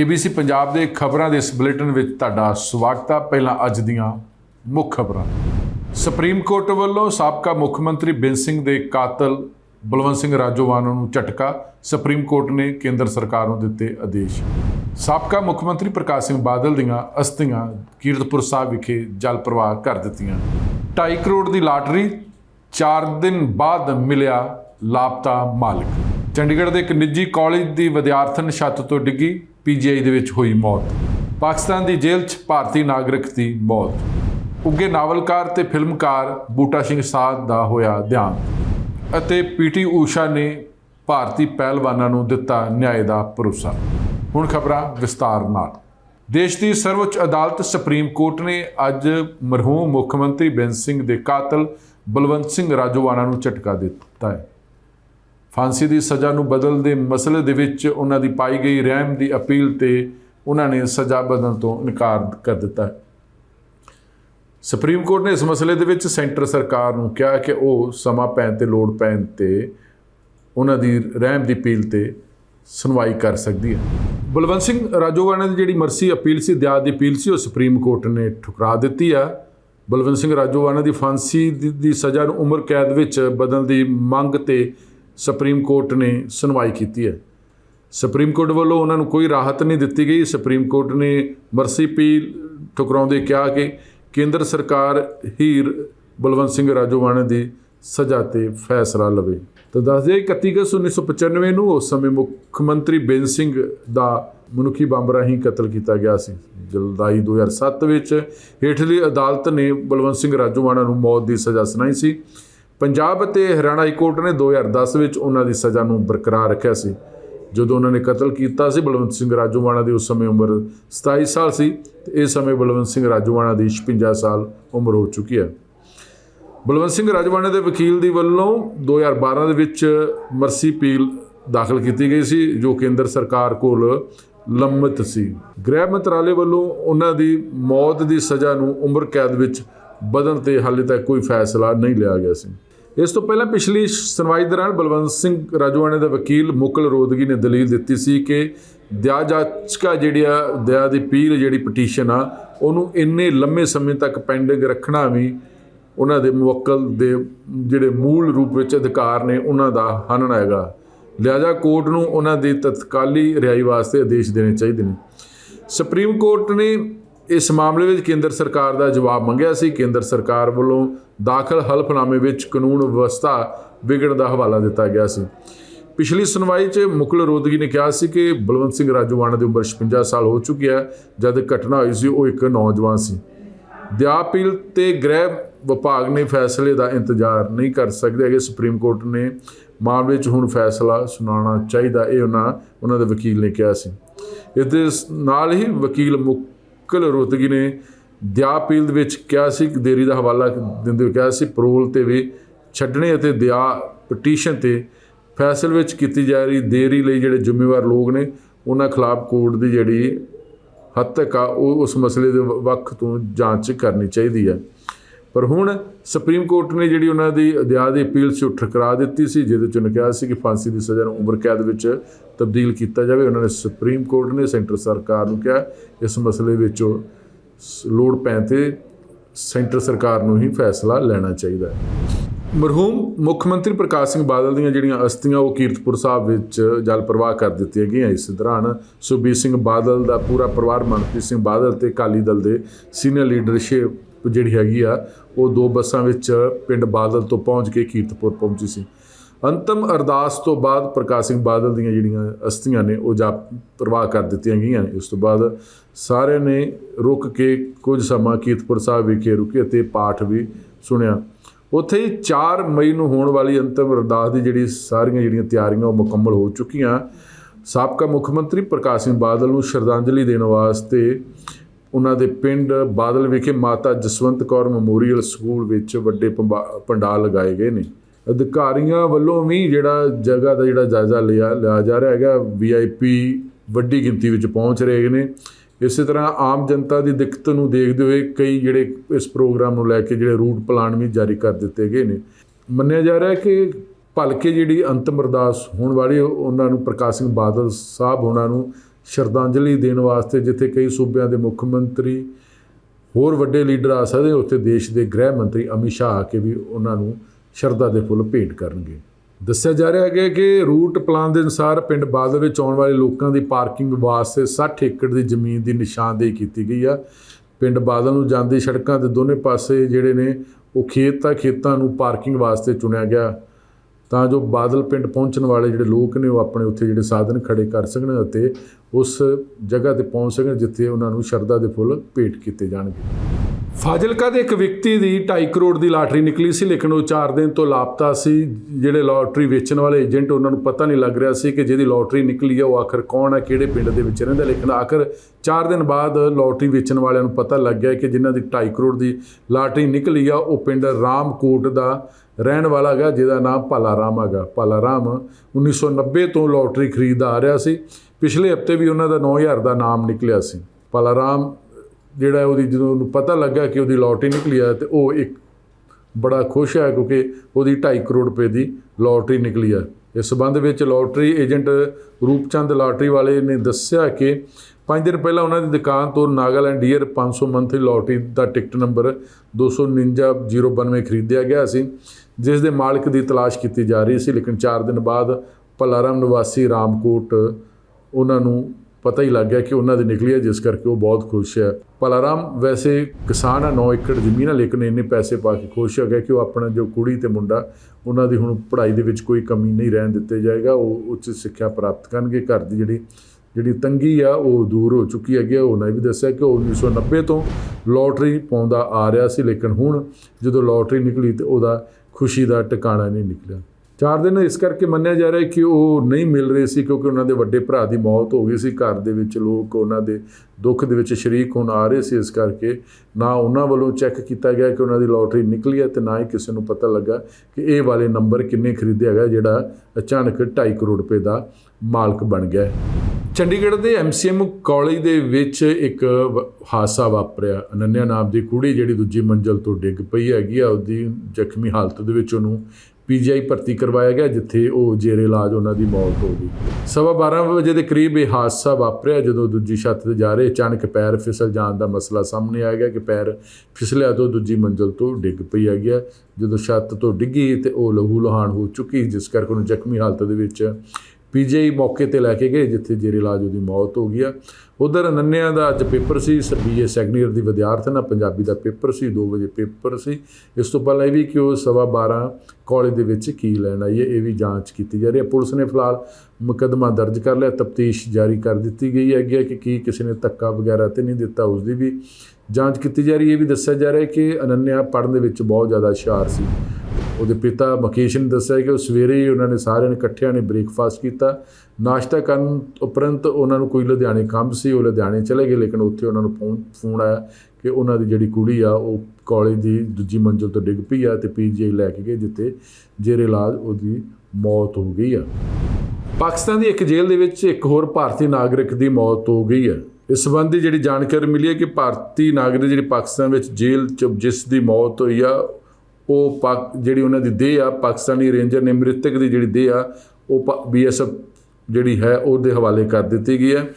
ABC Punjab ਦੇ ਖਬਰਾਂ ਦੇ ਇਸ ਬੁਲੇਟਿਨ ਵਿੱਚ ਤੁਹਾਡਾ ਸਵਾਗਤ ਹੈ ਪਹਿਲਾਂ ਅੱਜ ਦੀਆਂ ਮੁੱਖ ਖਬਰਾਂ। ਸੁਪਰੀਮ ਕੋਰਟ ਵੱਲੋਂ ਸਾਬਕਾ ਮੁੱਖ ਮੰਤਰੀ ਬਿੰਦ ਸਿੰਘ ਦੇ ਕਾਤਲ ਬਲਵੰਤ ਸਿੰਘ ਰਾਜੋਵਾਨਾ ਨੂੰ ਝਟਕਾ। ਸੁਪਰੀਮ ਕੋਰਟ ਨੇ ਕੇਂਦਰ ਸਰਕਾਰ ਨੂੰ ਦਿੱਤੇ ਆਦੇਸ਼। ਸਾਬਕਾ ਮੁੱਖ ਮੰਤਰੀ ਪ੍ਰਕਾਸ਼ ਸਿੰਘ ਬਾਦਲ ਦੀਆਂ ਅਸਥੀਆਂ ਕੀਰਤਪੁਰ ਸਾਹਿਬ ਵਿਖੇ ਜਲ ਪ੍ਰਵਾਹ ਕਰ ਦਿੱਤੀਆਂ। 2.5 ਕਰੋੜ ਦੀ ਲਾਟਰੀ 4 ਦਿਨ ਬਾਅਦ ਮਿਲਿਆ ਲਾਪਤਾ ਮਾਲਕ। ਚੰਡੀਗੜ੍ਹ ਦੇ ਇੱਕ ਨਿੱਜੀ ਕਾਲਜ ਦੀ ਵਿਦਿਆਰਥਣ ਛੱਤ ਤੋਂ ਡਿੱਗੀ। ਪੀਜੀਆਈ ਦੇ ਵਿੱਚ ਹੋਈ ਮੌਤ। ਪਾਕਿਸਤਾਨ ਦੀ ਜੇਲ੍ਹ 'ਚ ਭਾਰਤੀ ਨਾਗਰਿਕ ਦੀ ਮੌਤ। ਉੱਗੇ ਨਾਵਲਕਾਰ ਤੇ ਫਿਲਮਕਾਰ ਬੂਟਾ ਸਿੰਘ ਸਾਧ ਦਾ ਹੋਇਆ ਦੇਹਾਂਤ ਅਤੇ ਪੀਟੀ ਊਸ਼ਾ ਨੇ ਭਾਰਤੀ ਪਹਿਲਵਾਨਾਂ ਨੂੰ ਦਿੱਤਾ ਨਿਆਂ ਦਾ ਭਰੋਸਾ। ਹੁਣ ਖਬਰਾਂ ਵਿਸਤਾਰ ਨਾਲ। ਦੇਸ਼ ਦੀ ਸਰਵਉੱਚ ਅਦਾਲਤ ਸੁਪਰੀਮ ਕੋਰਟ ਨੇ ਅੱਜ ਮਰਹੂਮ ਮੁੱਖ ਮੰਤਰੀ ਬੇਅੰਤ ਸਿੰਘ ਦੇ ਕਾਤਲ ਬਲਵੰਤ ਸਿੰਘ ਰਾਜੋਵਾਨਾ ਨੂੰ ਝਟਕਾ ਦਿੱਤਾ ਹੈ। ਫਾਂਸੀ ਦੀ ਸਜ਼ਾ ਨੂੰ ਬਦਲ ਦੇ ਮਸਲੇ ਦੇ ਵਿੱਚ ਉਹਨਾਂ ਦੀ ਪਾਈ ਗਈ ਰਹਿਮ ਦੀ ਅਪੀਲ ਤੇ ਉਹਨਾਂ ਨੇ ਸਜ਼ਾ ਬਦਲਣ ਤੋਂ ਇਨਕਾਰ ਕਰ ਦਿੱਤਾ ਹੈ। ਸੁਪਰੀਮ ਕੋਰਟ ਨੇ ਇਸ ਮਸਲੇ ਦੇ ਵਿੱਚ ਸੈਂਟਰ ਸਰਕਾਰ ਨੂੰ ਕਿਹਾ ਕਿ ਉਹ ਸਮਾਂ ਪੈਣ ਤੇ ਲੋੜ ਪੈਣ ਤੇ ਉਹਨਾਂ ਦੀ ਰਹਿਮ ਦੀ ਅਪੀਲ ਤੇ ਸੁਣਵਾਈ ਕਰ ਸਕਦੀ ਹੈ। ਬਲਵੰਤ ਸਿੰਘ ਰਾਜੋਵਾਨਾ ਦੀ ਜਿਹੜੀ ਮਰਸੀ ਅਪੀਲ ਸੀ ਦਿਆ ਦੀ ਅਪੀਲ ਸੀ ਉਹ ਸੁਪਰੀਮ ਕੋਰਟ ਨੇ ਠੁਕਰਾ ਦਿੱਤੀ ਆ। ਬਲਵੰਤ ਸਿੰਘ ਰਾਜੋਵਾਨਾ ਦੀ ਫਾਂਸੀ ਦੀ, ਦੀ ਸਜ਼ਾ ਨੂੰ ਉਮਰ ਕੈਦ ਵਿੱਚ ਬਦਲਣ ਦੀ ਮੰਗ ਤੇ ਸੁਪਰੀਮ ਕੋਰਟ ਨੇ ਸੁਣਵਾਈ ਕੀਤੀ ਹੈ। ਸੁਪਰੀਮ ਕੋਰਟ ਵੱਲੋਂ ਉਹਨਾਂ ਨੂੰ ਕੋਈ ਰਾਹਤ ਨਹੀਂ ਦਿੱਤੀ ਗਈ। ਸੁਪਰੀਮ ਕੋਰਟ ਨੇ ਮਰਸੀ ਪੀ ਠੁਕਰਾਉਂਦੇ ਕਿਹਾ ਕਿ ਕੇਂਦਰ ਸਰਕਾਰ ਹੀਰ ਬਲਵੰਤ ਸਿੰਘ ਰਾਜੋਵਾਨਾ ਦੀ ਸਜ਼ਾ ਤੇ ਫੈਸਲਾ ਲਵੇ। ਤਾਂ ਦੱਸਦੇ 31 ਅਗਸਤ 1995 ਨੂੰ ਉਸ ਸਮੇਂ ਮੁੱਖ ਮੰਤਰੀ ਬੇਨ ਸਿੰਘ ਦਾ ਮਨੁੱਖੀ ਬੰਬ ਰਾਹੀਂ ਕਤਲ ਕੀਤਾ ਗਿਆ ਸੀ। ਜੁਲਾਈ 2007 ਵਿੱਚ ਹੇਠਲੀ ਅਦਾਲਤ ਨੇ ਬਲਵੰਤ ਸਿੰਘ ਰਾਜੋਵਾਨਾ ਨੂੰ ਮੌਤ ਦੀ ਸਜ਼ਾ ਸੁਣਾਈ ਸੀ। ਪੰਜਾਬ ਅਤੇ ਹਰਿਆਣਾ ਹਾਈ ਕੋਰਟ ਨੇ 2010 ਵਿੱਚ ਉਹਨਾਂ ਦੀ ਸਜ਼ਾ ਨੂੰ ਬਰਕਰਾਰ ਰੱਖਿਆ ਸੀ। ਜਦੋਂ ਉਹਨਾਂ ਨੇ ਕਤਲ ਕੀਤਾ ਸੀ, ਬਲਵੰਤ ਸਿੰਘ ਰਾਜੋਵਾਨਾ ਦੀ ਉਸ ਸਮੇਂ ਉਮਰ 27 ਸਾਲ ਸੀ ਤੇ ਇਸ ਸਮੇਂ ਬਲਵੰਤ ਸਿੰਘ ਰਾਜੋਵਾਨਾ ਦੀ 56 ਸਾਲ ਉਮਰ ਹੋ ਚੁੱਕੀ ਹੈ। ਬਲਵੰਤ ਸਿੰਘ ਰਾਜਵਾਨੇ ਦੇ ਵਕੀਲ ਦੀ ਵੱਲੋਂ 2012 ਦੇ ਵਿੱਚ ਮਰਸੀ ਪੀਲ ਦਾਖਲ ਕੀਤੀ ਗਈ ਸੀ, ਜੋ ਕੇਂਦਰ ਸਰਕਾਰ ਕੋਲ ਲੰਮਿਤ ਸੀ। ਗ੍ਰਹਿ ਮੰਤਰਾਲੇ ਵੱਲੋਂ ਉਹਨਾਂ ਦੀ ਮੌਤ ਦੀ ਸਜ਼ਾ ਨੂੰ ਉਮਰ ਕੈਦ ਵਿੱਚ ਬਦਲਣ ਤੇ ਹਾਲੇ ਤੱਕ ਕੋਈ ਫੈਸਲਾ ਨਹੀਂ ਲਿਆ ਗਿਆ ਸੀ। ਇਸ ਤੋਂ ਪਹਿਲਾਂ ਪਿਛਲੀ ਸੁਣਵਾਈ ਦੌਰਾਨ ਬਲਵੰਤ ਸਿੰਘ ਰਾਜਵਾਨੇ ਦੇ ਵਕੀਲ ਮੁਕਲ ਰੋਦਗੀ ਨੇ ਦਲੀਲ ਦਿੱਤੀ ਸੀ ਕਿ ਦਇਆ ਜਾਚਕਾ ਜਿਹੜੀ ਆ ਦਇਆ ਦੀ ਅਪੀਲ ਜਿਹੜੀ ਪਟੀਸ਼ਨ ਆ, ਉਹਨੂੰ ਇੰਨੇ ਲੰਮੇ ਸਮੇਂ ਤੱਕ ਪੈਂਡਿੰਗ ਰੱਖਣਾ ਵੀ ਉਹਨਾਂ ਦੇ ਮੁਵੱਕਲ ਦੇ ਜਿਹੜੇ ਮੂਲ ਰੂਪ ਵਿੱਚ ਅਧਿਕਾਰ ਨੇ ਉਹਨਾਂ ਦਾ ਹਨਨ ਹੈਗਾ। ਲਿਹਾਜ਼ਾ ਕੋਰਟ ਨੂੰ ਉਹਨਾਂ ਦੀ ਤਤਕਾਲੀ ਰਿਹਾਈ ਵਾਸਤੇ ਆਦੇਸ਼ ਦੇਣੇ ਚਾਹੀਦੇ ਨੇ। ਸੁਪਰੀਮ ਕੋਰਟ ਨੇ ਇਸ ਮਾਮਲੇ ਵਿੱਚ ਕੇਂਦਰ ਸਰਕਾਰ ਦਾ ਜਵਾਬ ਮੰਗਿਆ ਸੀ। ਕੇਂਦਰ ਸਰਕਾਰ ਵੱਲੋਂ ਦਾਖਲ ਹਲਫਨਾਮੇ ਵਿੱਚ ਕਾਨੂੰਨ ਵਿਵਸਥਾ ਵਿਗੜਨ ਦਾ ਹਵਾਲਾ ਦਿੱਤਾ ਗਿਆ ਸੀ। ਪਿਛਲੀ ਸੁਣਵਾਈ 'ਚ ਮੁਕਲ ਰੋਦਗੀ ਨੇ ਕਿਹਾ ਸੀ ਕਿ ਬਲਵੰਤ ਸਿੰਘ ਰਾਜੋਵਾਨਾ ਦੀ ਉਮਰ 56 ਸਾਲ ਹੋ ਚੁੱਕੀ ਹੈ, ਜਦ ਘਟਨਾ ਹੋਈ ਸੀ, ਉਹ ਇੱਕ ਨੌਜਵਾਨ ਸੀ। ਦਿਆ ਅਪੀਲ ਤੇ ਗ੍ਰਹਿ ਵਿਭਾਗ ਨੇ ਫੈਸਲੇ ਦਾ ਇੰਤਜ਼ਾਰ ਨਹੀਂ ਕਰ ਸਕਦੇ ਹੈਗੇ। ਸੁਪਰੀਮ ਕੋਰਟ ਨੇ ਮਾਮਲੇ 'ਚ ਹੁਣ ਫੈਸਲਾ ਸੁਣਾਉਣਾ ਚਾਹੀਦਾ, ਇਹ ਉਹਨਾਂ ਉਹਨਾਂ ਦੇ ਵਕੀਲ ਨੇ ਕਿਹਾ ਸੀ। ਇਸ ਦੇ ਨਾਲ ਹੀ ਵਕੀਲ ਮੁਕਲ ਰੋਤਗੀ ਨੇ ਦਿਆ ਅਪੀਲ ਦੇ ਵਿੱਚ ਕਿਹਾ ਸੀ ਕਿ ਦੇਰੀ ਦਾ ਹਵਾਲਾ ਦਿੰਦੇ ਹੋਏ ਕਿਹਾ ਸੀ ਪਰੋਲ ਤੇ ਵੀ ਛੱਡਣੇ ਅਤੇ ਦਿਆ ਪਟੀਸ਼ਨ ਤੇ ਫੈਸਲੇ ਵਿੱਚ ਕੀਤੀ ਜਾ ਰਹੀ ਦੇਰੀ ਲਈ ਜਿਹੜੇ ਜ਼ਿੰਮੇਵਾਰ ਲੋਕ ਨੇ, ਉਹਨਾਂ ਖਿਲਾਫ ਕੋਰਟ ਦੀ ਜਿਹੜੀ ਹੱਦ ਤੱਕ ਆ, ਉਹ ਉਸ ਮਸਲੇ ਦੇ ਵ- ਵੱਖ ਤੋਂ ਜਾਂਚ ਕਰਨੀ ਚਾਹੀਦੀ ਹੈ ਪਰ ਹੁਣ ਸੁਪਰੀਮ ਕੋਰਟ ਨੇ ਜਿਹੜੀ ਉਹਨਾਂ ਦੀ ਅਦਿਆ ਦੀ ਅਪੀਲ ਸੀ, ਉਹ ਠੁਕਰਾ ਦਿੱਤੀ ਸੀ, ਜਿਹਦੇ ਚ ਉਹਨੇ ਕਿਹਾ ਸੀ ਕਿ ਫਾਂਸੀ ਦੀ ਸਜ਼ਾ ਨੂੰ ਉਮਰ ਕੈਦ ਵਿੱਚ ਤਬਦੀਲ ਕੀਤਾ ਜਾਵੇ। ਉਹਨਾਂ ਨੇ ਸੁਪਰੀਮ ਕੋਰਟ ਨੇ ਸੈਂਟਰ ਸਰਕਾਰ ਨੂੰ ਕਿਹਾ, ਇਸ ਮਸਲੇ ਵਿੱਚ ਉਹ ਲੋੜ ਪੈਣ ਤੇ ਸੈਂਟਰ ਸਰਕਾਰ ਨੂੰ ਹੀ ਫੈਸਲਾ ਲੈਣਾ ਚਾਹੀਦਾ ਹੈ। ਮਰਹੂਮ ਮੁੱਖ ਮੰਤਰੀ ਪ੍ਰਕਾਸ਼ ਸਿੰਘ ਬਾਦਲ ਦੀਆਂ ਜਿਹੜੀਆਂ ਅਸਥੀਆਂ, ਉਹ ਕੀਰਤਪੁਰ ਸਾਹਿਬ ਵਿੱਚ ਜਲ ਪ੍ਰਵਾਹ ਕਰ ਦਿੱਤੀਆਂ ਗਈਆਂ। ਇਸ ਦੌਰਾਨ ਸੁਖਬੀਰ ਸਿੰਘ ਬਾਦਲ ਦਾ ਪੂਰਾ ਪਰਿਵਾਰ, ਮਨਪ੍ਰੀਤ ਸਿੰਘ ਬਾਦਲ ਤੇ ਅਕਾਲੀ ਦਲ ਦੇ ਸੀਨੀਅਰ ਲੀਡਰਸ਼ਿਪ ਜਿਹੜੀ ਹੈਗੀ ਆ, ਉਹ ਦੋ ਬੱਸਾਂ ਵਿੱਚ ਪਿੰਡ ਬਾਦਲ ਤੋਂ ਪਹੁੰਚ ਕੇ ਕੀਰਤਪੁਰ ਪਹੁੰਚੀ ਸੀ। ਅੰਤਮ ਅਰਦਾਸ ਤੋਂ ਬਾਅਦ ਪ੍ਰਕਾਸ਼ ਸਿੰਘ ਬਾਦਲ ਦੀਆਂ ਜਿਹੜੀਆਂ ਅਸਥੀਆਂ ਨੇ, ਉਹ ਜਾ ਪ੍ਰਵਾਹ ਕਰ ਦਿੱਤੀਆਂ ਗਈਆਂ ਨੇ। ਉਸ ਤੋਂ ਬਾਅਦ ਸਾਰਿਆਂ ਨੇ ਰੁਕ ਕੇ ਕੁਝ ਸਮਾਂ ਕੀਰਤਪੁਰ ਸਾਹਿਬ ਵਿਖੇ ਰੁਕੇ ਅਤੇ ਪਾਠ ਵੀ ਸੁਣਿਆ। ਉੱਥੇ ਹੀ 4 ਮਈ ਨੂੰ ਹੋਣ ਵਾਲੀ ਅੰਤਮ ਅਰਦਾਸ ਦੀ ਜਿਹੜੀ ਸਾਰੀਆਂ ਜਿਹੜੀਆਂ ਤਿਆਰੀਆਂ, ਉਹ ਮੁਕੰਮਲ ਹੋ ਚੁੱਕੀਆਂ। ਸਾਬਕਾ ਮੁੱਖ ਮੰਤਰੀ ਪ੍ਰਕਾਸ਼ ਸਿੰਘ ਬਾਦਲ ਨੂੰ ਸ਼ਰਧਾਂਜਲੀ ਦੇਣ ਵਾਸਤੇ ਉਹਨਾਂ ਦੇ ਪਿੰਡ ਬਾਦਲ ਵਿਖੇ ਮਾਤਾ ਜਸਵੰਤ ਕੌਰ ਮੈਮੋਰੀਅਲ ਸਕੂਲ ਵਿੱਚ ਵੱਡੇ ਪੰਬਾ- ਪੰਡਾਲ ਲਗਾਏ ਗਏ ਨੇ। ਅਧਿਕਾਰੀਆਂ ਵੱਲੋਂ ਵੀ ਜਿਹੜਾ ਜਗ੍ਹਾ ਦਾ ਜਿਹੜਾ ਜਾਇਜ਼ਾ ਲਿਆ ਲਿਆ ਜਾ ਰਿਹਾ ਹੈਗਾ ਵੀਆਈਪੀ ਵੱਡੀ ਗਿਣਤੀ ਵਿੱਚ ਪਹੁੰਚ ਰਹੇ ਨੇ। ਇਸੇ ਤਰ੍ਹਾਂ ਆਮ ਜਨਤਾ ਦੀ ਦਿੱਕਤ ਨੂੰ ਦੇਖਦੇ ਹੋਏ ਕਈ ਜਿਹੜੇ ਇਸ ਪ੍ਰੋਗਰਾਮ ਨੂੰ ਲੈ ਕੇ ਜਿਹੜੇ ਰੂਟ ਪਲਾਨ ਵੀ ਜਾਰੀ ਕਰ ਦਿੱਤੇ ਗਏ ਨੇ। ਮੰਨਿਆ ਜਾ ਰਿਹਾ ਹੈ ਕਿ ਭਲਕੇ ਜਿਹੜੀ ਅੰਤਮ ਅਰਦਾਸ ਹੋਣ ਵਾਲੀ ਉਹਨਾਂ ਨੂੰ ਪ੍ਰਕਾਸ਼ ਸਿੰਘ ਬਾਦਲ ਸਾਹਿਬ ਉਹਨਾਂ ਨੂੰ ਸ਼ਰਧਾਂਜਲੀ ਦੇਣ ਵਾਸਤੇ ਜਿੱਥੇ ਕਈ ਸੂਬਿਆਂ ਦੇ ਮੁੱਖ ਮੰਤਰੀ, ਹੋਰ ਵੱਡੇ ਲੀਡਰ ਆ ਸਕਦੇ, ਉੱਥੇ ਦੇਸ਼ ਦੇ ਗ੍ਰਹਿ ਮੰਤਰੀ ਅਮਿਤ ਸ਼ਾਹ ਆ ਕੇ ਵੀ ਉਹਨਾਂ ਨੂੰ ਸ਼ਰਧਾ ਦੇ ਫੁੱਲ ਭੇਟ ਕਰਨਗੇ। ਦੱਸਿਆ ਜਾ ਰਿਹਾ ਹੈ ਕਿ ਰੂਟ ਪਲਾਨ ਦੇ ਅਨੁਸਾਰ ਪਿੰਡ ਬਾਦਲ ਵਿੱਚ ਆਉਣ ਵਾਲੇ ਲੋਕਾਂ ਦੀ ਪਾਰਕਿੰਗ ਵਾਸਤੇ 60 ਏਕੜ ਦੀ ਜ਼ਮੀਨ ਦੀ ਨਿਸ਼ਾਨਦੇਹੀ ਕੀਤੀ ਗਈ ਆ। ਪਿੰਡ ਬਾਦਲ ਨੂੰ ਜਾਂਦੀ ਸੜਕਾਂ ਦੇ ਦੋਨੇ ਪਾਸੇ ਜਿਹੜੇ ਨੇ, ਉਹ ਖੇਤ ਤਾਂ ਖੇਤਾਂ ਨੂੰ ਪਾਰਕਿੰਗ ਵਾਸਤੇ ਚੁਣਿਆ ਗਿਆ। ਤਾਂ ਜੋ ਬਾਦਲ ਪਿੰਡ ਪਹੁੰਚਣ ਵਾਲੇ ਜਿਹੜੇ ਲੋਕ ਨੇ, ਉਹ ਆਪਣੇ ਉੱਥੇ ਜਿਹੜੇ ਸਾਧਨ ਖੜੇ ਕਰ ਸਕਣ ਅਤੇ ਉਸ ਜਗ੍ਹਾ ਤੇ ਪਹੁੰਚ ਸਕਣ ਜਿੱਥੇ ਉਹਨਾਂ ਨੂੰ ਸ਼ਰਧਾ ਦੇ ਫੁੱਲ ਭੇਟ ਕੀਤੇ ਜਾਣਗੇ। ਫਾਜ਼ਿਲਕਾ ਦੇ ਇੱਕ ਵਿਅਕਤੀ ਦੀ 2.5 ਕਰੋੜ ਦੀ ਲਾਟਰੀ ਨਿਕਲੀ ਸੀ, ਲੇਕਿਨ ਉਹ 4 ਦਿਨ ਤੋਂ ਲਾਪਤਾ ਸੀ। ਜਿਹੜੇ ਲਾਟਰੀ ਵੇਚਣ ਵਾਲੇ ਏਜੰਟ, ਉਹਨਾਂ ਨੂੰ ਪਤਾ ਨਹੀਂ ਲੱਗ ਰਿਹਾ ਸੀ ਕਿ ਜਿਹਦੀ ਲਾਟਰੀ ਨਿਕਲੀ ਆ ਉਹ ਆਖਰ ਕੌਣ ਹੈ, ਕਿਹੜੇ ਪਿੰਡ ਦੇ ਵਿੱਚ ਰਹਿੰਦਾ ਲੇਕਿਨ ਆਖਰ 4 ਦਿਨ ਬਾਅਦ ਲਾਟਰੀ ਵੇਚਣ ਵਾਲਿਆਂ ਨੂੰ ਪਤਾ ਲੱਗ ਗਿਆ ਕਿ ਜਿਨ੍ਹਾਂ ਦੀ 2.5 ਕਰੋੜ ਦੀ ਲਾਟਰੀ ਨਿਕਲੀ ਆ, ਉਹ ਪਿੰਡ ਰਾਮਕੋਟ ਦਾ ਰਹਿਣ ਵਾਲਾ ਹੈਗਾ, ਜਿਹਦਾ ਨਾਮ ਪਾਲਾ ਰਾਮ ਹੈਗਾ ਪਾਲਾ ਰਾਮ 1990 ਤੋਂ ਲਾਟਰੀ ਖਰੀਦਦਾ ਆ ਰਿਹਾ ਸੀ। ਪਿਛਲੇ ਹਫ਼ਤੇ ਵੀ ਉਹਨਾਂ ਦਾ 9000 ਦਾ ਨਾਮ ਨਿਕਲਿਆ ਸੀ। ਪਾਲਾ ਰਾਮ ਜਿਹੜਾ ਉਹਦੀ ਜਦੋਂ ਉਹਨੂੰ ਪਤਾ ਲੱਗਾ ਕਿ ਉਹਦੀ ਲੋਟਰੀ ਨਿਕਲੀ ਆ ਤੇ ਉਹ ਇੱਕ ਬੜਾ ਖੁਸ਼ ਹੈ ਕਿਉਂਕਿ ਉਹਦੀ 2.5 ਕਰੋੜ ਰੁਪਏ ਦੀ ਲੋਟਰੀ ਨਿਕਲੀ ਆ। ਇਸ ਸਬੰਧ ਵਿੱਚ ਲੋਟਰੀ ਏਜੰਟ ਰੂਪਚੰਦ ਲੋਟਰੀ ਵਾਲੇ ਨੇ ਦੱਸਿਆ ਕਿ 5 ਦਿਨ ਪਹਿਲਾਂ ਉਹਨਾਂ ਦੀ ਦੁਕਾਨ ਤੋਂ ਨਾਗਾਲੈਂਡ ਈਅਰ 500 ਮੰਥਲੀ ਲੋਟਰੀ ਦਾ ਟਿਕਟ ਨੰਬਰ 249 ਖਰੀਦਿਆ ਗਿਆ ਸੀ, ਜਿਸ ਦੇ ਮਾਲਕ ਦੀ ਤਲਾਸ਼ ਕੀਤੀ ਜਾ ਰਹੀ ਸੀ, ਲੇਕਿਨ 4 ਦਿਨ ਬਾਅਦ ਪਲਾਰਮ ਨਿਵਾਸੀ ਰਾਮਕੋਟ ਉਹਨਾਂ ਨੂੰ ਪਤਾ ਹੀ ਲੱਗ ਗਿਆ ਕਿ ਉਹਨਾਂ ਦੀ ਨਿਕਲੀ ਹੈ, ਜਿਸ ਕਰਕੇ ਉਹ ਬਹੁਤ ਖੁਸ਼ ਹੈ। ਪਲਾਰਾਮ ਵੈਸੇ ਕਿਸਾਨ ਆ 9 ਏਕੜ ਜ਼ਮੀਨ ਆ, ਲੇਕਿਨ ਇੰਨੇ ਪੈਸੇ ਪਾ ਕੇ ਖੁਸ਼ ਹੋ ਗਿਆ ਕਿ ਉਹ ਆਪਣਾ ਜੋ ਕੁੜੀ ਤੇ ਮੁੰਡਾ, ਉਹਨਾਂ ਦੀ ਹੁਣ ਪੜ੍ਹਾਈ ਦੇ ਵਿੱਚ ਕੋਈ ਕਮੀ ਨਹੀਂ ਰਹਿਣ ਦਿੱਤੇ ਜਾਏਗਾ। ਉਹ ਉੱਚ ਸਿੱਖਿਆ ਪ੍ਰਾਪਤ ਕਰਨਗੇ। ਘਰ ਦੀ ਜਿਹੜੀ ਜਿਹੜੀ ਤੰਗੀ ਆ, ਉਹ ਦੂਰ ਹੋ ਚੁੱਕੀ ਹੈਗੀ ਆ। ਉਹਨਾਂ ਵੀ ਦੱਸਿਆ ਕਿ ਉਹ 1990 ਤੋਂ ਲੋਟਰੀ ਪਾਉਂਦਾ ਆ ਰਿਹਾ ਸੀ, ਲੇਕਿਨ ਹੁਣ ਜਦੋਂ ਲੋਟਰੀ ਨਿਕਲੀ ਤੇ ਉਹਦਾ ਖੁਸ਼ੀ ਦਾ ਟਿਕਾਣਾ ਨਹੀਂ ਨਿਕਲਿਆ। ਚਾਰ ਦਿਨ ਇਸ ਕਰਕੇ ਮੰਨਿਆ ਜਾ ਰਿਹਾ ਕਿ ਉਹ ਨਹੀਂ ਮਿਲ ਰਹੇ ਸੀ ਕਿਉਂਕਿ ਉਹਨਾਂ ਦੇ ਵੱਡੇ ਭਰਾ ਦੀ ਮੌਤ ਹੋ ਗਈ ਸੀ। ਘਰ ਦੇ ਵਿੱਚ ਲੋਕ ਉਹਨਾਂ ਦੇ ਦੁੱਖ ਦੇ ਵਿੱਚ ਸ਼ਰੀਕ ਹੋਣ ਆ ਰਹੇ ਸੀ। ਇਸ ਕਰਕੇ ਨਾ ਉਹਨਾਂ ਵੱਲੋਂ ਚੈੱਕ ਕੀਤਾ ਗਿਆ ਕਿ ਉਹਨਾਂ ਦੀ ਲੋਟਰੀ ਨਿਕਲੀ ਹੈ ਤੇ ਨਾ ਹੀ ਕਿਸੇ ਨੂੰ ਪਤਾ ਲੱਗਾ ਕਿ ਇਹ ਵਾਲੇ ਨੰਬਰ ਕਿੰਨੇ ਖਰੀਦਿਆ ਹੈਗਾ ਜਿਹੜਾ ਅਚਾਨਕ 2.5 ਕਰੋੜ ਰੁਪਏ ਦਾ ਮਾਲਕ ਬਣ ਗਿਆ ਚੰਡੀਗੜ੍ਹ ਦੇ ਐਮਸੀਐਮ ਕਾਲਜ ਦੇ ਵਿੱਚ ਇੱਕ ਹਾਦਸਾ ਵਾਪਰਿਆ। ਅਨੰਨਿਆ ਨਾਮ ਦੀ ਕੁੜੀ ਜਿਹੜੀ ਦੂਜੀ ਮੰਜ਼ਲ ਤੋਂ ਡਿੱਗ ਪਈ ਹੈਗੀ ਆ, ਉਹਦੀ ਜ਼ਖਮੀ ਹਾਲਤ ਦੇ ਵਿੱਚ ਉਹਨੂੰ ਪੀਜੀਆਈ ਭਰਤੀ ਕਰਵਾਇਆ ਗਿਆ, ਜਿੱਥੇ ਉਹ ਜੇਰੇ ਇਲਾਜ ਉਹਨਾਂ ਦੀ ਮੌਤ ਹੋ ਗਈ। ਸਵਾ 12 ਵਜੇ ਦੇ ਕਰੀਬ ਇਹ ਹਾਦਸਾ ਵਾਪਰਿਆ, ਜਦੋਂ ਦੂਜੀ ਛੱਤ ਤੇ ਜਾ ਰਹੇ ਅਚਾਨਕ ਪੈਰ ਫਿਸਲ ਜਾਣ ਦਾ ਮਸਲਾ ਸਾਹਮਣੇ ਆ ਗਿਆ ਕਿ ਪੈਰ ਫਿਸਲਿਆ ਤੋਂ ਦੂਜੀ ਮੰਜ਼ਲ ਤੋਂ ਡਿੱਗ ਪਈ ਆ। ਗਿਆ ਜਦੋਂ ਛੱਤ ਤੋਂ ਡਿੱਗੀ ਤੇ ਉਹ ਲਹੂ ਲੁਹਾਨ ਹੋ ਚੁੱਕੀ, ਜਿਸ ਕਰਕੇ ਉਹਨੂੰ ਜ਼ਖਮੀ ਹਾਲਤ ਦੇ ਵਿੱਚ ਪੀਜੀਆਈ ਮੌਕੇ ਤੇ ਲੈ ਕੇ ਗਏ, ਜਿੱਥੇ ਜੇਰੇ ਇਲਾਜ ਉਹਦੀ ਮੌਤ ਹੋ ਗਈ ਆ। ਉਧਰ ਅਨੰਨਿਆ ਦਾ ਅੱਜ ਪੇਪਰ ਸੀ ਬੀਏ ਸੈਕੰਡ ਈਅਰ ਦੀ ਵਿਦਿਆਰਥਣ ਆ, ਪੰਜਾਬੀ ਦਾ ਪੇਪਰ ਸੀ 2 ਵਜੇ ਪੇਪਰ ਸੀ। ਇਸ ਤੋਂ ਪਹਿਲਾਂ ਇਹ ਵੀ ਕਿ ਉਹ ਸਵਾ 12 ਕਾਲਜ ਦੇ ਵਿੱਚ ਕੀ ਲੈਣ ਆਈ ਹੈ, ਇਹ ਵੀ ਜਾਂਚ ਕੀਤੀ ਜਾ ਰਹੀ ਹੈ। ਪੁਲਿਸ ਨੇ ਫਿਲਹਾਲ ਮੁਕੱਦਮਾ ਦਰਜ ਕਰ ਲਿਆ, ਤਫਤੀਸ਼ ਜਾਰੀ ਕਰ ਦਿੱਤੀ ਗਈ ਹੈਗੀ ਹੈ ਕਿ ਕੀ ਕਿਸੇ ਨੇ ਧੱਕਾ ਵਗੈਰਾ ਤੇ ਨਹੀਂ ਦਿੱਤਾ, ਉਸ ਦੀ ਵੀ ਜਾਂਚ ਕੀਤੀ ਜਾ ਰਹੀ ਹੈ। ਇਹ ਵੀ ਦੱਸਿਆ ਜਾ ਰਿਹਾ ਹੈ ਕਿ ਅਨੰਨਿਆ ਪੜ੍ਹਨ ਦੇ ਵਿੱਚ ਬਹੁਤ ਜ਼ਿਆਦਾ ਹੁਸ਼ਿਆਰ ਸੀ। ਉਹਦੇ ਪਿਤਾ ਮਕੇਸ਼ ਨੇ ਦੱਸਿਆ ਕਿ ਉਹ ਸਵੇਰੇ ਹੀ ਉਹਨਾਂ ਨੇ ਸਾਰਿਆਂ ਨੇ ਇਕੱਠਿਆਂ ਨੇ ਬ੍ਰੇਕਫਾਸਟ ਕੀਤਾ। ਨਾਸ਼ਤਾ ਕਰਨ ਉਪਰੰਤ ਉਹਨਾਂ ਨੂੰ ਕੋਈ ਲੁਧਿਆਣੇ ਕੰਮ ਸੀ, ਉਹ ਲੁਧਿਆਣੇ ਚਲੇ ਗਏ, ਲੇਕਿਨ ਉੱਥੇ ਉਹਨਾਂ ਨੂੰ ਫੋਨ ਫੋਨ ਆਇਆ ਕਿ ਉਹਨਾਂ ਦੀ ਜਿਹੜੀ ਕੁੜੀ ਆ, ਉਹ ਕਾਲਜ ਦੀ ਦੂਜੀ ਮੰਜ਼ਲ ਤੋਂ ਡਿੱਗ ਪਈ ਆ ਤੇ ਪੀਜੀਆਈ ਲੈ ਕੇ ਗਏ, ਜਿੱਥੇ ਜੇਰੇ ਇਲਾਜ ਉਹਦੀ ਮੌਤ ਹੋ ਗਈ ਆ। ਪਾਕਿਸਤਾਨ ਦੀ ਇੱਕ ਜੇਲ੍ਹ ਦੇ ਵਿੱਚ ਇੱਕ ਹੋਰ ਭਾਰਤੀ ਨਾਗਰਿਕ ਦੀ ਮੌਤ ਹੋ ਗਈ ਹੈ ਇਸ ਸੰਬੰਧੀ ਜਿਹੜੀ ਜਾਣਕਾਰੀ ਮਿਲੀ ਹੈ ਕਿ ਭਾਰਤੀ ਨਾਗਰਿਕ ਜਿਹੜੀ ਪਾਕਿਸਤਾਨ ਵਿੱਚ ਜੇਲ੍ਹ ਚ, ਜਿਸ ਦੀ ਮੌਤ ਹੋਈ ਆ ਉਹ ਪਾਕ ਜਿਹੜੀ ਉਹਨਾਂ ਦੀ ਦੇਹ ਆ, ਪਾਕਿਸਤਾਨੀ ਰੇਂਜਰ ਨੇ ਮ੍ਰਿਤਕ ਦੀ ਜਿਹੜੀ ਦੇਹ ਆ, ਉਹ ਬੀਐਸਐਫ ਜਿਹੜੀ ਹੈ, ਉਹਦੇ ਹਵਾਲੇ ਕਰ ਦਿੱਤੀ ਗਈ ਹੈ।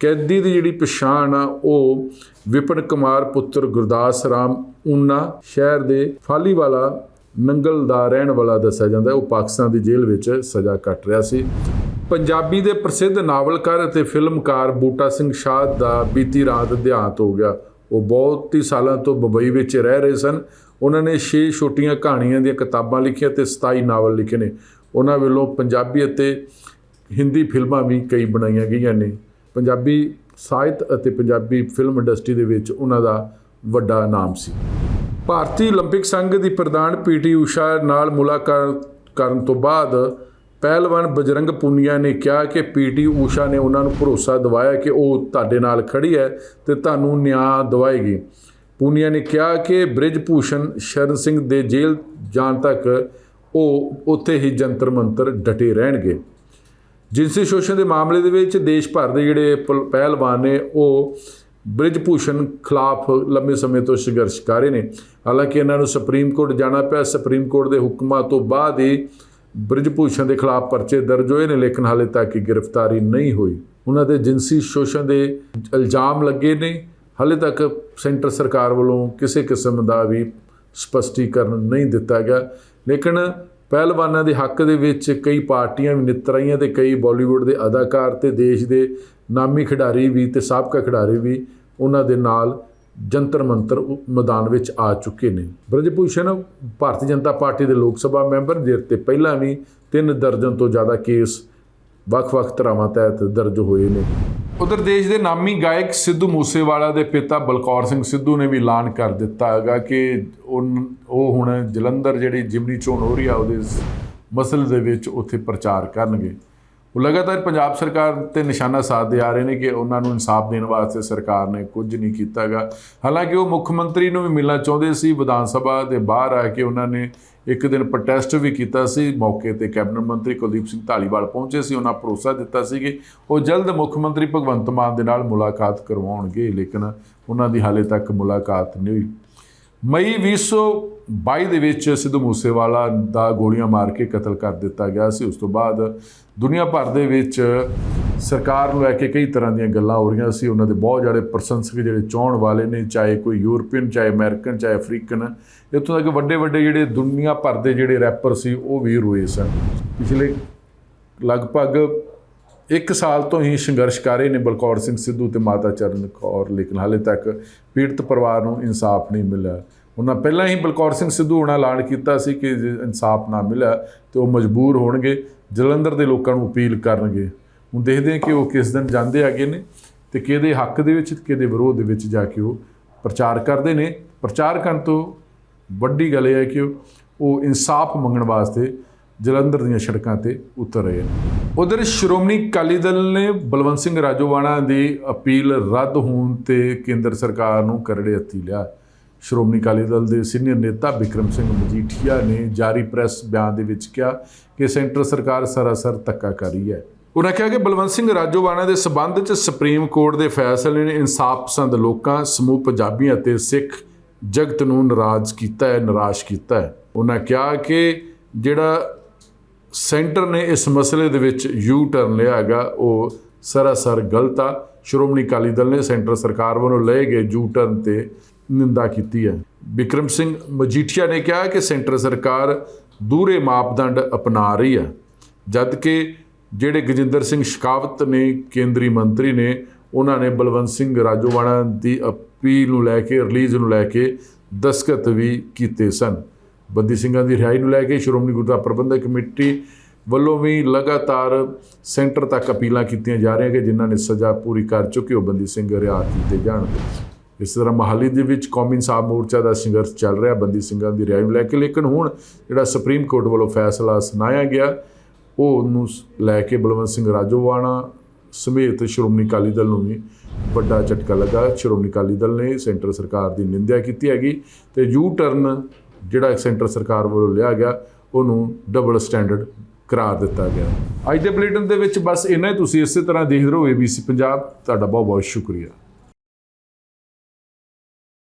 ਕੈਦੀ ਦੀ ਜਿਹੜੀ ਪਛਾਣ ਆ, ਉਹ ਵਿਪਨ ਕੁਮਾਰ ਪੁੱਤਰ ਗੁਰਦਾਸ ਰਾਮ ਉਨਾ ਸ਼ਹਿਰ ਦੇ ਫਾਲੀਵਾਲਾ ਨੰਗਲ ਦਾ ਰਹਿਣ ਵਾਲਾ ਦੱਸਿਆ ਜਾਂਦਾ ਉਹ ਪਾਕਿਸਤਾਨ ਦੀ ਜੇਲ੍ਹ ਵਿੱਚ ਸਜ਼ਾ ਕੱਟ ਰਿਹਾ ਸੀ। ਪੰਜਾਬੀ ਦੇ ਪ੍ਰਸਿੱਧ ਨਾਵਲਕਾਰ ਅਤੇ ਫਿਲਮਕਾਰ ਬੂਟਾ ਸਿੰਘ ਸ਼ਾਹ ਦਾ ਬੀਤੀ ਰਾਤ ਦੇਹਾਂਤ ਹੋ ਗਿਆ। ਉਹ ਬਹੁਤ ਹੀ ਸਾਲਾਂ ਤੋਂ ਬੰਬਈ ਵਿੱਚ ਰਹਿ ਰਹੇ ਸਨ। ਉਹਨਾਂ ਨੇ 6 ਛੋਟੀਆਂ ਕਹਾਣੀਆਂ ਦੀਆਂ ਕਿਤਾਬਾਂ ਲਿਖੀਆਂ ਤੇ 27 ਨਾਵਲ ਲਿਖੇ ਨੇ ਉਹਨਾਂ ਵੱਲੋਂ ਪੰਜਾਬੀ ਅਤੇ ਹਿੰਦੀ ਫਿਲਮਾਂ ਵੀ ਕਈ ਬਣਾਈਆਂ ਗਈਆਂ ਨੇ ਪੰਜਾਬੀ ਸਾਹਿਤ ਅਤੇ ਪੰਜਾਬੀ ਫਿਲਮ ਇੰਡਸਟਰੀ ਦੇ ਵਿੱਚ ਉਹਨਾਂ ਦਾ ਵੱਡਾ ਨਾਮ ਸੀ ਭਾਰਤੀ 올림픽 ਸੰਘ ਦੀ ਪ੍ਰਧਾਨ ਪੀਟੀ ਊਸ਼ਾ ਨਾਲ ਮੁਲਾਕਾਤ ਕਰਨ ਤੋਂ ਬਾਅਦ ਪਹਿਲਵਾਨ ਬਜਰੰਗ ਪੁਨੀਆ ਨੇ ਕਿਹਾ ਕਿ ਪੀਟੀ ਊਸ਼ਾ ਨੇ ਉਹਨਾਂ ਨੂੰ ਭਰੋਸਾ ਦਿਵਾਇਆ ਕਿ ਉਹ ਤੁਹਾਡੇ ਨਾਲ ਖੜੀ ਹੈ ਤੇ ਤੁਹਾਨੂੰ ਨਿਆਂ ਦਿਵਾਏਗੀ ਪੂਨੀਆ ਨੇ ਕਿਹਾ ਕਿ ਬ੍ਰਿਜਭੂਸ਼ਣ ਸ਼ਰਨ ਸਿੰਘ ਦੇ ਜੇਲ੍ਹ ਜਾਣ ਤੱਕ ਉਹ ਉੱਥੇ ਹੀ ਜੰਤਰ ਮੰਤਰ ਡਟੇ ਰਹਿਣਗੇ। ਜਿਨਸੀ ਸ਼ੋਸ਼ਣ ਦੇ ਮਾਮਲੇ ਦੇ ਵਿੱਚ ਦੇਸ਼ ਭਰ ਦੇ ਜਿਹੜੇ ਪਲ- ਪਹਿਲਵਾਨ ਨੇ, ਉਹ ਬ੍ਰਿਜਭੂਸ਼ਣ ਖਿਲਾਫ ਲੰਮੇ ਸਮੇਂ ਤੋਂ ਸੰਘਰਸ਼ ਕਰ ਰਹੇ ਨੇ। ਹਾਲਾਂਕਿ ਇਹਨਾਂ ਨੂੰ ਸੁਪਰੀਮ ਕੋਰਟ ਜਾਣਾ ਪਿਆ। ਸੁਪਰੀਮ ਕੋਰਟ ਦੇ ਹੁਕਮਾਂ ਤੋਂ ਬਾਅਦ ਹੀ ਬ੍ਰਿਜਭੂਸ਼ਣ ਦੇ ਖਿਲਾਫ ਪਰਚੇ ਦਰਜ ਹੋਏ ਨੇ, ਲੇਕਿਨ ਹਾਲੇ ਤੱਕ ਗ੍ਰਿਫਤਾਰੀ ਨਹੀਂ ਹੋਈ। ਉਹਨਾਂ ਦੇ ਜਿਨਸੀ ਸ਼ੋਸ਼ਣ ਦੇ ਇਲਜ਼ਾਮ ਲੱਗੇ ਨੇ। ਹਾਲੇ ਤੱਕ ਸੈਂਟਰ ਸਰਕਾਰ ਵੱਲੋਂ ਕਿਸੇ ਕਿਸਮ ਦਾ ਵੀ ਸਪਸ਼ਟੀਕਰਨ ਨਹੀਂ ਦਿੱਤਾ ਗਿਆ। ਲੇਕਿਨ ਪਹਿਲਵਾਨਾਂ ਦੇ ਹੱਕ ਦੇ ਵਿੱਚ ਕਈ ਪਾਰਟੀਆਂ ਵੀ ਨਿੱਤ ਰਹੀਆਂ ਤੇ ਕਈ ਬਾਲੀਵੁੱਡ ਦੇ ਅਦਾਕਾਰ ਤੇ ਦੇਸ਼ ਦੇ ਨਾਮੀ ਖਿਡਾਰੀ ਵੀ ਤੇ ਸਾਬਕਾ ਖਿਡਾਰੀ ਵੀ ਉਹਨਾਂ ਦੇ ਨਾਲ ਜੰਤਰ ਮੰਤਰ ਮੈਦਾਨ ਵਿੱਚ ਆ ਚੁੱਕੇ ਨੇ। ਬ੍ਰਜਭੂਸ਼ਣ, ਭਾਰਤੀ ਜਨਤਾ ਪਾਰਟੀ ਦੇ ਲੋਕ ਸਭਾ ਮੈਂਬਰ ਜਿਹਦੇ ਤੇ ਪਹਿਲਾਂ ਵੀ ਤਿੰਨ ਦਰਜਨ ਤੋਂ ਜ਼ਿਆਦਾ ਕੇਸ ਵੱਖ-ਵੱਖ ਧਰਾਵਾਂ ਤਹਿਤ ਦਰਜ ਹੋਏ ਨੇ। ਉਧਰ ਦੇਸ਼ ਦੇ ਨਾਮੀ ਗਾਇਕ ਸਿੱਧੂ ਮੂਸੇਵਾਲਾ ਦੇ ਪਿਤਾ ਬਲਕੌਰ ਸਿੰਘ ਸਿੱਧੂ ਨੇ ਵੀ ਐਲਾਨ ਕਰ ਦਿੱਤਾ ਹੈਗਾ ਕਿ ਉਨ- ਉਹ ਹੁਣ ਜਲੰਧਰ ਜਿਹੜੀ ਜਿਮਨੀ ਚੋਣ ਹੋ ਰਹੀ ਆ, ਉਹਦੇ ਸ- ਮਸਲੇ ਦੇ ਵਿੱਚ ਉੱਥੇ ਪ੍ਰਚਾਰ ਕਰਨਗੇ। ਉਹ ਲਗਾਤਾਰ ਪੰਜਾਬ ਸਰਕਾਰ ਤੇ ਨਿਸ਼ਾਨਾ ਸਾਧਦੇ ਆ ਰਹੇ ਨੇ ਕਿ ਉਹਨਾਂ ਨੂੰ ਇਨਸਾਫ ਦੇਣ ਵਾਸਤੇ ਸਰਕਾਰ ਨੇ ਕੁਝ ਨਹੀਂ ਕੀਤਾਗਾ ਹਾਲਾਂਕਿ ਉਹ ਮੁੱਖ ਮੰਤਰੀ ਨੂੰ ਵੀ ਮਿਲਣਾ ਚਾਹੁੰਦੇ ਸੀ, ਵਿਧਾਨ ਸਭਾ ਦੇ ਬਾਹਰ ਆ ਕੇ ਉਹਨਾਂ ਨੇ ਇੱਕ ਦਿਨ ਪ੍ਰੋਟੈਸਟ ਵੀ ਕੀਤਾ ਸੀ, ਮੌਕੇ ਤੇ ਕੈਬਨਿਟ ਮੰਤਰੀ ਕੁਲਦੀਪ ਸਿੰਘ ਢਾਲੀਵਾਲ ਪਹੁੰਚੇ ਸੀ, ਉਹਨਾਂ ਭਰੋਸਾ ਦਿੱਤਾ ਸੀ ਕਿ ਉਹ ਜਲਦ ਮੁੱਖ ਮੰਤਰੀ ਭਗਵੰਤ ਮਾਨ ਦੇ ਨਾਲ ਮੁਲਾਕਾਤ ਕਰਵਾਉਣਗੇ, ਲੇਕਿਨ ਉਹਨਾਂ ਦੀ ਹਾਲੇ ਤੱਕ ਮੁਲਾਕਾਤ ਨਹੀਂ ਹੋਈ। ਮਈ 2022 ਦੇ ਵਿੱਚ ਸਿੱਧੂ ਮੂਸੇਵਾਲਾ ਦਾ ਗੋਲੀਆਂ ਮਾਰ ਕੇ ਕਤਲ ਕਰ ਦਿੱਤਾ ਗਿਆ ਸੀ। ਉਸ ਤੋਂ ਬਾਅਦ ਦੁਨੀਆ ਭਰ ਦੇ ਵਿੱਚ ਸਰਕਾਰ ਨੂੰ ਲੈ ਕੇ ਕਈ ਤਰ੍ਹਾਂ ਦੀਆਂ ਗੱਲਾਂ ਹੋ ਰਹੀਆਂ ਸੀ। ਉਹਨਾਂ ਦੇ ਬਹੁਤ ਜਿਹੜੇ ਪ੍ਰਸ਼ੰਸਕ ਜਿਹੜੇ ਚਾਹਣ ਵਾਲੇ ਨੇ, ਚਾਹੇ ਕੋਈ ਯੂਰਪੀਅਨ, ਚਾਹੇ ਅਮਰੀਕਨ, ਚਾਹੇ ਅਫਰੀਕਨ, ਇੱਥੋਂ ਤੱਕ ਵੱਡੇ ਵੱਡੇ ਜਿਹੜੇ ਦੁਨੀਆ ਭਰ ਦੇ ਜਿਹੜੇ ਰੈਪਰ ਸੀ, ਉਹ ਵੀ ਰੋਏ ਸਨ। ਪਿਛਲੇ ਲਗਭਗ ਇੱਕ ਸਾਲ ਤੋਂ ਹੀ ਸੰਘਰਸ਼ ਕਰ ਰਹੇ ਨੇ ਬਲਕੌਰ ਸਿੰਘ ਸਿੱਧੂ ਤੇ ਮਾਤਾ ਚਰਨ ਕੌਰ, ਲੇਕਿਨ ਹਾਲੇ ਤੱਕ ਪੀੜਤ ਪਰਿਵਾਰ ਨੂੰ ਇਨਸਾਫ ਨਹੀਂ ਮਿਲਿਆ। ਉਹਨਾਂ ਪਹਿਲਾਂ ਹੀ ਬਲਕੌਰ ਸਿੰਘ ਸਿੱਧੂ ਹੋਣਾ ਐਲਾਨ ਕੀਤਾ ਸੀ ਕਿ ਜੇ ਇਨਸਾਫ ਨਾ ਮਿਲਿਆ ਤੇ ਉਹ ਮਜਬੂਰ ਹੋਣਗੇ, ਜਲੰਧਰ ਦੇ ਲੋਕਾਂ ਨੂੰ ਅਪੀਲ ਕਰਨਗੇ। ਹੁਣ ਦੇਖਦੇ ਹਾਂ ਕਿ ਉਹ ਕਿਸ ਦਿਨ ਜਾਂਦੇ ਹੈਗੇ ਨੇ ਤੇ ਕਿਹਦੇ ਹੱਕ ਦੇ ਵਿੱਚ ਤੇ ਕਿਹਦੇ ਵਿਰੋਧ ਦੇ ਵਿੱਚ ਜਾ ਕੇ ਉਹ ਪ੍ਰਚਾਰ ਕਰਦੇ ਨੇ। ਪ੍ਰਚਾਰ ਕਰਨ ਤੋਂ ਵੱਡੀ ਗੱਲ ਇਹ ਹੈ ਕਿ ਉਹ- ਉਹ ਇਨਸਾਫ ਮੰਗਣ ਵਾਸਤੇ ਜਲੰਧਰ ਦੀਆਂ ਸੜਕਾਂ ਤੇ ਉਤਰ ਰਹੇ ਨੇ। ਉਧਰ ਸ਼੍ਰੋਮਣੀ ਅਕਾਲੀ ਦਲ ਨੇ ਬਲਵੰਤ ਸਿੰਘ ਰਾਜੋਵਾਣਾ ਦੀ ਅਪੀਲ ਰੱਦ ਹੋਣ ਤੇ ਕੇਂਦਰ ਸਰਕਾਰ ਨੂੰ ਕਰੜੇ ਹੱਥੀ ਲਿਆ। ਸ਼੍ਰੋਮਣੀ ਅਕਾਲੀ ਦਲ ਦੇ ਸੀਨੀਅਰ ਨੇਤਾ ਵਿਕਰਮ ਸਿੰਘ ਮਜੀਠੀਆ ਨੇ ਜਾਰੀ ਪ੍ਰੈਸ ਬਿਆਨ ਦੇ ਵਿੱਚ ਕਿਹਾ ਕਿ ਸੈਂਟਰ ਸਰਕਾਰ ਸਰਾਸਰ ਧੱਕਾ ਕਰ ਰਹੀ ਹੈ। ਉਹਨਾਂ ਕਿਹਾ ਕਿ ਬਲਵੰਤ ਸਿੰਘ ਰਾਜੋਵਾਣਾ ਦੇ ਸਬੰਧ 'ਚ ਸੁਪਰੀਮ ਕੋਰਟ ਦੇ ਫੈਸਲੇ ਨੇ ਇਨਸਾਫ ਪਸੰਦ ਲੋਕਾਂ, ਸਮੂਹ ਪੰਜਾਬੀਆਂ ਅਤੇ ਸਿੱਖ ਜਗਤ ਨੂੰ ਨਾਰਾਜ਼ ਕੀਤਾ ਹੈ, ਨਿਰਾਸ਼ ਕੀਤਾ ਹੈ। ਉਹਨਾਂ ਕਿਹਾ ਕਿ ਜਿਹੜਾ ਸੈਂਟਰ ਨੇ ਇਸ ਮਸਲੇ ਦੇ ਵਿੱਚ ਯੂ ਟਰਨ ਲਿਆ ਹੈਗਾ, ਉਹ ਸਰਾਸਰ ਗਲਤ ਆ। ਸ਼੍ਰੋਮਣੀ ਅਕਾਲੀ ਦਲ ਨੇ ਸੈਂਟਰ ਸਰਕਾਰ ਵੱਲੋਂ ਲਏ ਗਏ ਯੂ ਟਰਨ ਤੇ ਨਿੰਦਾ ਕੀਤੀ ਹੈ। ਵਿਕਰਮ ਸਿੰਘ ਮਜੀਠੀਆ ਨੇ ਕਿਹਾ ਕਿ ਸੈਂਟਰ ਸਰਕਾਰ ਦੂਰੇ ਮਾਪਦੰਡ ਅਪਣਾ ਰਹੀ ਹੈ ਜਦ ਕਿ ਜਿਹੜੇ ਗਜਿੰਦਰ ਸਿੰਘ ਸ਼ਿਕਾਵਤ ਨੇ, ਕੇਂਦਰੀ ਮੰਤਰੀ ਨੇ, ਉਹਨਾਂ ਨੇ ਬਲਵੰਤ ਸਿੰਘ ਰਾਜੋਵਾਲਾ ਦੀ ਅਪੀਲ ਨੂੰ ਲੈ ਕੇ, ਰਿਲੀਜ਼ ਨੂੰ ਲੈ ਕੇ ਦਸਖਤ ਵੀ ਕੀਤੇ ਸਨ। ਬੰਦੀ ਸਿੰਘਾਂ ਦੀ ਰਿਹਾਈ ਨੂੰ ਲੈ ਕੇ ਸ਼੍ਰੋਮਣੀ ਗੁਰਦੁਆਰਾ ਪ੍ਰਬੰਧਕ ਕਮੇਟੀ ਵੱਲੋਂ ਵੀ ਲਗਾਤਾਰ ਸੈਂਟਰ ਤੱਕ ਅਪੀਲਾਂ ਕੀਤੀਆਂ ਜਾ ਰਹੀਆਂ ਕਿ ਜਿਨ੍ਹਾਂ ਨੇ ਸਜ਼ਾ ਪੂਰੀ ਕਰ ਚੁੱਕੇ, ਉਹ ਬੰਦੀ ਸਿੰਘ ਰਿਹਾ ਕੀਤੇ ਜਾਣ ਇਸ ਤਰ੍ਹਾਂ ਮਹਾਲੀ ਦੇ ਵਿੱਚ ਕੌਮੀ ਇਨਸਾਫ ਮੋਰਚਾ ਦਾ ਸੰਘਰਸ਼ ਚੱਲ ਰਿਹਾ, ਬੰਦੀ ਸਿੰਘਾਂ ਦੀ ਰਿਹਾਈ ਨੂੰ ਲੈ ਕੇ, ਲੇਕਿਨ ਹੁਣ ਜਿਹੜਾ ਸੁਪਰੀਮ ਕੋਰਟ ਵੱਲੋਂ ਫੈਸਲਾ ਸੁਣਾਇਆ ਗਿਆ ਉਹ ਨੂੰ ਲੈ ਕੇ ਬਲਵੰਤ ਸਿੰਘ ਰਾਜੋਵਾਣਾ ਸਮੇਤ ਸ਼੍ਰੋਮਣੀ ਅਕਾਲੀ ਦਲ ਨੂੰ ਵੀ ਵੱਡਾ ਝਟਕਾ ਲੱਗਾ। ਸ਼੍ਰੋਮਣੀ ਅਕਾਲੀ ਦਲ ਨੇ ਸੈਂਟਰ ਸਰਕਾਰ ਦੀ ਨਿੰਦਿਆ ਕੀਤੀ ਹੈਗੀ ਤੇ ਯੂ ਟਰਨ ਜਿਹੜਾ ਸੈਂਟਰ ਸਰਕਾਰ ਵੱਲੋਂ ਲਿਆ ਗਿਆ, ਉਹਨੂੰ ਡਬਲ ਸਟੈਂਡਰਡ ਕਰਾਰ ਦਿੱਤਾ ਗਿਆ। ਅੱਜ ਦੇ ਬੁਲੇਟਿਨ ਦੇ ਵਿੱਚ ਬਸ ਇੰਨਾ ਹੀ। ਤੁਸੀਂ ਇਸੇ ਤਰ੍ਹਾਂ ਦੇਖਦੇ ਰਹੋ ABC ਪੰਜਾਬ ਤੁਹਾਡਾ ਬਹੁਤ ਬਹੁਤ ਸ਼ੁਕਰੀਆ।